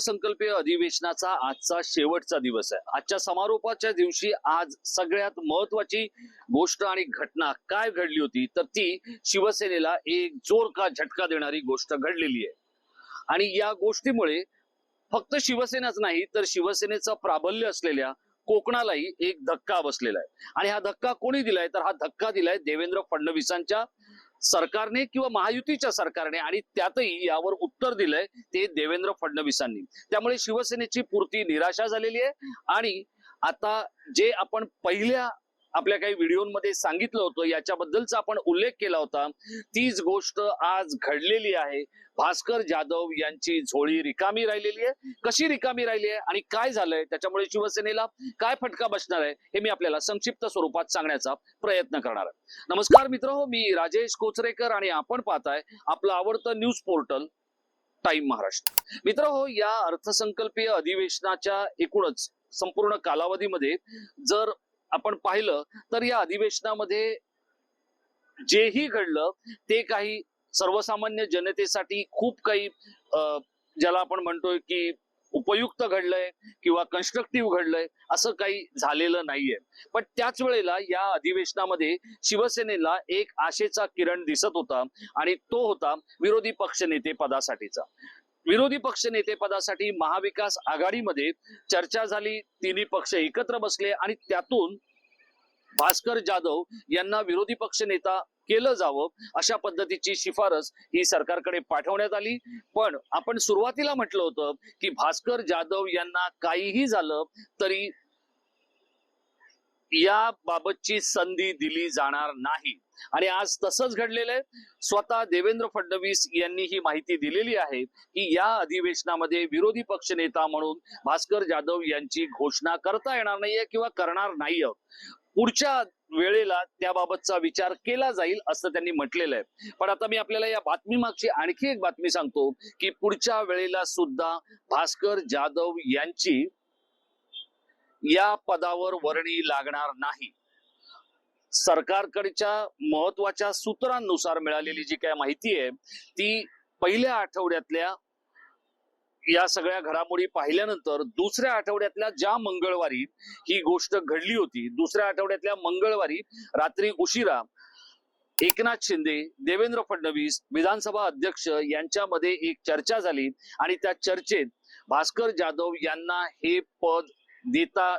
अर्थसंकल्पीय अधिवेशनाचा आजचा शेवटचा दिवस आहे. आजच्या समारोपाच्या दिवशी आज सगळ्यात महत्वाची गोष्ट आणि घटना काय घडली होती? तर ती शिवसेनेला एक जोर का झटका देणारी गोष्ट घडलेली आहे. आणि या गोष्टीमुळे फक्त शिवसेनाच नाही तर शिवसेनेचं प्राबल्य असलेल्या कोकणालाही एक धक्का बसलेला आहे. आणि हा धक्का कोणी दिलाय? तर हा धक्का दिलाय देवेंद्र फडणवीसांच्या सरकारने किंवा महायुतीच्या सरकारने आणि त्यातही यावर उत्तर दिलंय ते देवेंद्र फडणवीसांनी. त्यामुळे शिवसेनेची पूर्ती निराशा झालेली आहे. आणि आता जे आपण पहिल्या आपल्या काही व्हिडिओमध्ये सांगितलं होतं याच्याबद्दलचा आपण उल्लेख केला होता. तीच गोष्ट आज घडलेली आहे. भास्कर जाधव यांची झोळी रिकामी राहिलेली आहे. कशी रिकामी राहिली आहे आणि काय झालंय? त्याच्यामुळे शिवसेनेला काय फटका बसणार आहे? हे मी आपल्याला संक्षिप्त स्वरूपात सांगण्याचा प्रयत्न करणार आहे. नमस्कार मित्र हो मी राजेश कोचरेकर आणि आपण पाहताय आपलं आवडतं न्यूज पोर्टल टाइम महाराष्ट्र. मित्र हो या अर्थसंकल्पीय अधिवेशनाच्या एकूणच संपूर्ण कालावधीमध्ये जर आपण पाहिलं तर या अधिवेशनामध्ये जेही घडलं ते काही सर्वसामान्य जनतेसाठी खूप काही अं, ज्याला आपण म्हणतोय की उपयुक्त घडलंय किंवा कन्स्ट्रक्टिव्ह घडलंय असं काही झालेलं नाहीये. पण त्याच वेळेला या अधिवेशनामध्ये शिवसेनेला एक आशेचा किरण दिसत होता आणि तो होता विरोधी पक्षनेते पदासाठीचा. विरोधी पक्ष नेतेपदासाठी महाविकास आघाडीमध्ये चर्चा झाली. तिन्ही पक्ष एकत्र बसले आणि त्यातून भास्कर जाधव यांना विरोधी पक्ष नेता केलं जावं अशा पद्धतीची शिफारस ही सरकारकडे पाठवण्यात आली. पण आपण सुरुवातीला म्हटलं होतं की भास्कर जाधव यांना काहीही झालं तरी या बाबतची संधी दिली जाणार नाही. आणि आज तसंच घडलेलं आहे. स्वतः देवेंद्र फडणवीस यांनी ही माहिती दिलेली आहे की या अधिवेशनामध्ये विरोधी पक्ष नेता म्हणून भास्कर जाधव यांची घोषणा करता येणार नाहीये किंवा करणार नाहीये. पुढच्या वेळेला त्याबाबतचा विचार केला जाईल असं त्यांनी म्हटलेलं आहे. पण आता मी आपल्याला या बातमी मागची आणखी एक बातमी सांगतो की पुढच्या वेळेला सुद्धा भास्कर जाधव यांची या पदावर वर्णी लागणार नाही. सरकारकडच्या महत्त्वाच्या सूत्रांनुसार मिळालेली जी काय माहिती आहे ती पहिल्या आठवड्यातल्या या सगळ्या घडामोडी पाहिल्यानंतर दुसऱ्या आठवड्यातल्या ज्या मंगळवारी ही गोष्ट घडली होती दुसऱ्या आठवड्यातल्या मंगळवारी रात्री उशिरा एकनाथ शिंदे देवेंद्र फडणवीस विधानसभा अध्यक्ष यांच्यामध्ये एक चर्चा झाली आणि त्या चर्चेत भास्कर जाधव यांना हे पद देता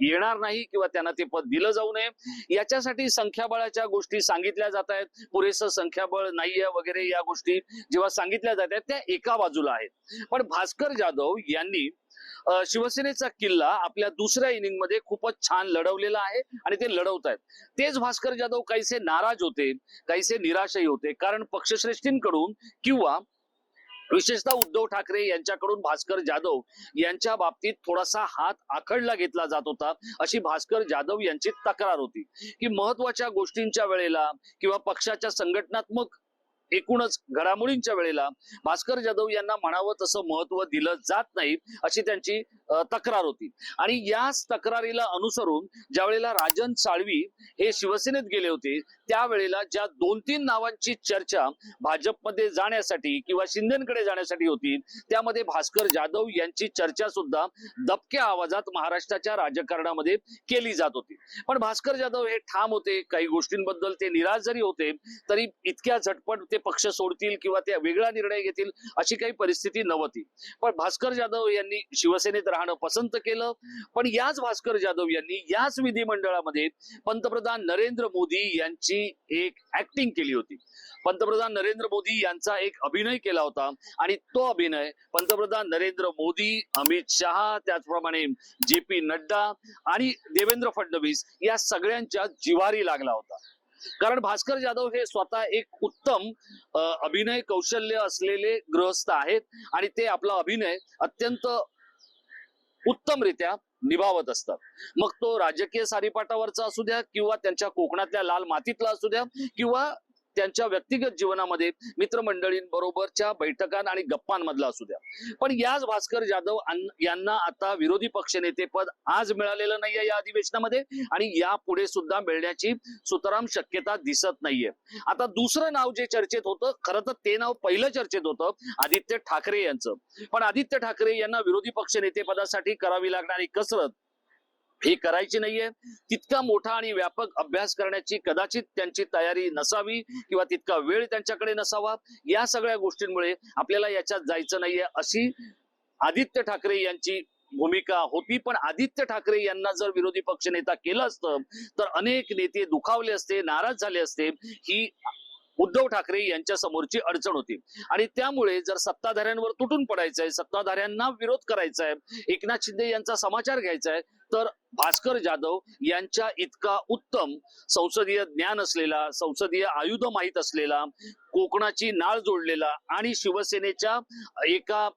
येणार नाही किंवा त्यांना ते पद दिलं जाऊ नये. याच्यासाठी संख्याबळाच्या गोष्टी सांगितल्या जात आहेत. पुरेसं संख्याबळ नाहीये वगैरे या गोष्टी जेव्हा सांगितल्या जात आहेत त्या एका बाजूला आहेत. पण भास्कर जाधव यांनी शिवसेनेचा किल्ला आपल्या दुसऱ्या इनिंगमध्ये खूपच छान लढवलेला आहे आणि ते लढवत आहेत. तेच भास्कर जाधव काहीसे नाराज होते काहीसे निराशही होते. कारण पक्षश्रेष्ठींकडून किंवा विशेषतः उद्धव ठाकरे यांच्याकडून भास्कर जाधव यांच्या बाबतीत थोडासा हात आखडला घेतला जात होता. अशी भास्कर जाधव यांची तक्रार होती. की महत्त्वाच्या गोष्टींच्या वेळेला किंवा पक्षाच्या संघटनात्मक एकूणच घडामोडींच्या वेळेला भास्कर जाधव यांना म्हणावं तसं महत्त्व दिलं जात नाही अशी त्यांची तक्रार होती. आणि याच तक्रारीला अनुसरून ज्या वेळेला राजन साळवी हे शिवसेनेत गेले होते त्यावेळेला ज्या दोन तीन नावांची चर्चा भाजपमध्ये जाण्यासाठी किंवा शिंदेकडे जाण्यासाठी होती त्यामध्ये भास्कर जाधव यांची चर्चा सुद्धा दबक्या आवाजात महाराष्ट्राच्या राजकारणामध्ये केली जात होती. पण भास्कर जाधव हे ठाम होते काही गोष्टींबद्दल ते निराश जरी होते तरी इतक्या झटपट ते पक्ष सोडतील किंवा ते वेगळा निर्णय घेतील अशी काही परिस्थिती नव्हती. पण भास्कर जाधव यांनी शिवसेनेत राहणं पसंत केलं. पण याच भास्कर जाधव यांनी याच विधिमंडळामध्ये पंतप्रधान नरेंद्र मोदी यांची एक ऍक्टिंग केली होती. पंतप्रधान नरेंद्र मोदी यांचा एक अभिनय केला होता आणि तो अभिनय पंतप्रधान नरेंद्र मोदी अमित शहा त्याचप्रमाणे जे पी नड्डा आणि देवेंद्र फडणवीस या सगळ्यांच्या जिवारी लागला होता. कारण भास्कर जाधव हे स्वतः एक उत्तम अभिनय कौशल्य असलेले गृहस्थ आहेत आणि ते आपला अभिनय अत्यंत उत्तमरित्या निभावत असतात. मग तो राजकीय सारीपाटावरचा असू द्या किंवा त्यांच्या कोकणातल्या लाल मातीतला असू द्या किंवा त्यांच्या व्यक्तिगत जीवनामध्ये मित्रमंडळींबरोबरच्या बैठकां आणि गप्पांमधला असू द्या. पण याच भास्कर जाधव यांना आता विरोधी पक्षनेतेपद आज मिळालेलं नाहीये या अधिवेशनामध्ये आणि यापुढे सुद्धा मिळण्याची सुतराम शक्यता दिसत नाहीये. आता दुसरं नाव जे चर्चेत होतं खरं तर ते नाव पहिलं चर्चेत होतं आदित्य ठाकरे यांचं. पण आदित्य ठाकरे यांना विरोधी पक्षनेते पदासाठी करावी लागणारी कसरत हे करायची नाहीये. तितका मोठा आणि व्यापक अभ्यास करण्याची कदाचित त्यांची तयारी नसावी किंवा तितका वेळ त्यांच्याकडे नसावा. या सगळ्या गोष्टींमुळे आपल्याला याच्यात जायचं नाहीये. अशी आदित्य ठाकरे यांची भूमिका होती पण आदित्य ठाकरे यांना जर विरोधी पक्षनेता केलं असतं तर अनेक नेते दुखावले असते नाराज झाले असते. ही उद्धव ठाकरे यांच्या समोरची अडचण होती. आणि त्यामुळे जर सत्ताधाऱ्यांवर तुटून पडायचंय सत्ताधाऱ्यांना विरोध करायचा आहे एकनाथ शिंदे यांचा समाचार घ्यायचा आहे तर भास्कर जाधव यांच्या इतका उत्तम संसदीय ज्ञान असलेला संसदीय आयुध माहीत असलेला कोकणाची नाळ जोडलेला आणि शिवसेनेच्या एका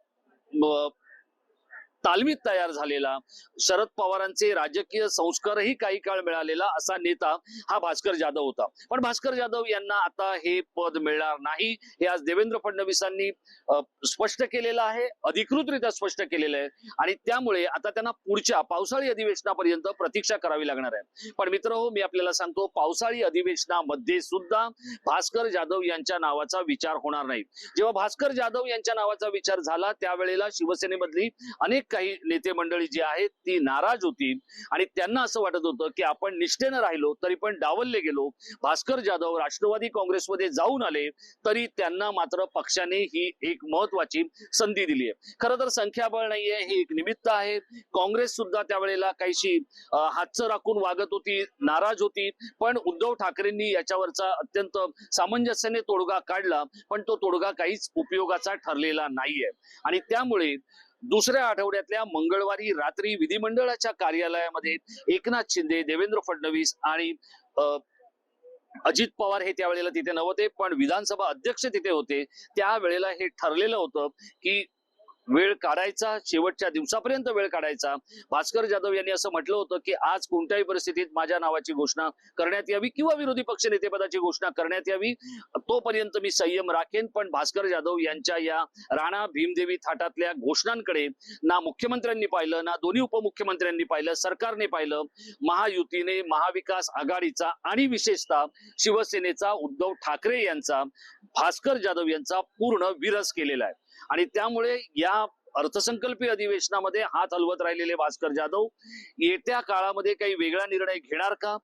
तालमीत तयार झालेला. शरद पवारांचे राजकीय संस्कारही काही काळ मिळालेला असा नेता हा भास्कर जाधव होता. पण भास्कर जाधव यांना आता हे पद मिळणार नाही. हे आज देवेंद्र फडणवीसांनी स्पष्ट केलेलं आहे अधिकृतरित्या स्पष्ट केलेलं आहे. आणि त्यामुळे आता त्यांना पुढच्या पावसाळी अधिवेशनापर्यंत प्रतीक्षा करावी लागणार आहे. पण मित्र हो मी आपल्याला सांगतो पावसाळी अधिवेशनामध्ये सुद्धा भास्कर जाधव यांच्या नावाचा विचार होणार नाही. जेव्हा भास्कर जाधव यांच्या नावाचा विचार झाला त्यावेळेला शिवसेनेमधली अनेक काही नेते मंडळी जी आहेत ती नाराज होती आणि त्यांना असं वाटत होतं की आपण निष्ठेनं राहिलो तरी पण डावलले गेलो. भास्कर जाधव राष्ट्रवादी काँग्रेसमध्ये जाऊन आले तरी त्यांना मात्र पक्षाने ही एक महत्वाची संधी दिली आहे. खरं तर संख्याबळ नाहीये हे एक निमित्त आहे. काँग्रेस सुद्धा त्यावेळेला काहीशी हातचं राखून वागत होती नाराज होती. पण उद्धव ठाकरेंनी याच्यावरचा अत्यंत सामंजस्याने तोडगा काढला पण तो तोडगा काहीच उपयोगाचा ठरलेला नाहीये. आणि त्यामुळे दुसऱ्या आठवड्यातल्या मंगळवारी रात्री विधिमंडळाच्या कार्यालयामध्ये एकनाथ शिंदे देवेंद्र फडणवीस आणि अजित पवार हे त्यावेळेला तिथे नव्हते पण विधानसभा अध्यक्ष तिथे होते. त्यावेळेला हे ठरलेलं होतं की वेळ काढायचा शेवटच्या दिवसापर्यंत वेळ काढायचा. भास्कर जाधव यांनी असं म्हटलं होतं की आज कोणत्याही परिस्थितीत माझ्या नावाची घोषणा करण्यात यावी किंवा विरोधी पक्ष नेतेपदाची घोषणा करण्यात यावी तोपर्यंत मी संयम राखेन. पण भास्कर जाधव यांच्या या राणा भीमदेवी थाटातल्या घोषणांकडे ना मुख्यमंत्र्यांनी पाहिलं ना दोन्ही उपमुख्यमंत्र्यांनी पाहिलं सरकारने पाहिलं महायुतीने महाविकास आघाडीचा आणि विशेषतः शिवसेनेचा उद्धव ठाकरे यांचा भास्कर जाधव यांचा पूर्ण विरस केलेला आहे. आणि त्यामुळे या अर्थसंकल्पीय अधिवेशनामध्ये हात हलवत राहिलेले भास्कर जाधव येत्या काळामध्ये काही वेगळा निर्णय घेणार का?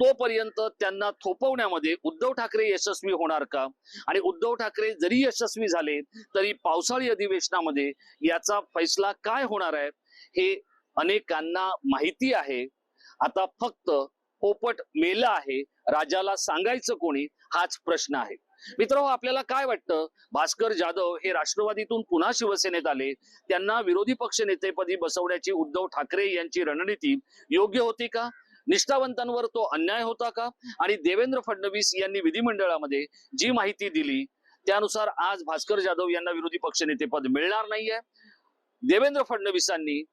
तोपर्यंत त्यांना थोपवण्यामध्ये उद्धव ठाकरे यशस्वी होणार का? आणि उद्धव ठाकरे जरी यशस्वी झाले तरी पावसाळी अधिवेशनामध्ये याचा फैसला काय होणार आहे हे अनेकांना माहिती आहे. आता फक्त पोपट मेलं आहे राजाला सांगायचं कोणी हाच प्रश्न आहे. मित्र आपल्याला काय वाटतं? भास्कर जाधव हे राष्ट्रवादीतून पुन्हा शिवसेनेत आले. त्यांना विरोधी पक्ष नेतेपदी बसवण्याची उद्धव ठाकरे यांची रणनीती योग्य होती का? निष्ठावंतांवर तो अन्याय होता का? आणि देवेंद्र फडणवीस यांनी विधिमंडळामध्ये जी माहिती दिली त्यानुसार आज भास्कर जाधव यांना विरोधी पक्ष नेतेपद मिळणार नाहीये. देवेंद्र फडणवीसांनी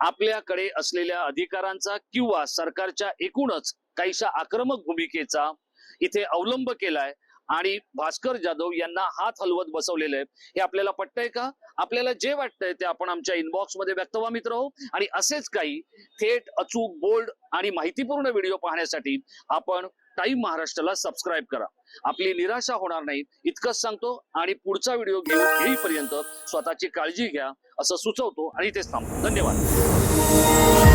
आपल्याकडे असलेल्या अधिकारांचा किंवा सरकारच्या एकूणच काहीशा आक्रमक भूमिकेचा इथे अवलंब केलाय. आणि भास्कर जाधव यांना हात हलवत बसवलेलं आहे हे आपल्याला पटतंय का? आपल्याला जे वाटतंय ते आपण आमच्या इनबॉक्समध्ये व्यक्त व्हा मित्र हो. आणि असेच काही थेट अचूक बोल्ड आणि माहितीपूर्ण व्हिडिओ पाहण्यासाठी आपण टाइम महाराष्ट्राला सबस्क्राईब करा. आपली निराशा होणार नाही. इतकंच सांगतो आणि पुढचा व्हिडिओ घेऊ येईपर्यंत स्वतःची काळजी घ्या असं सुचवतो आणि तेच थांबतो. धन्यवाद.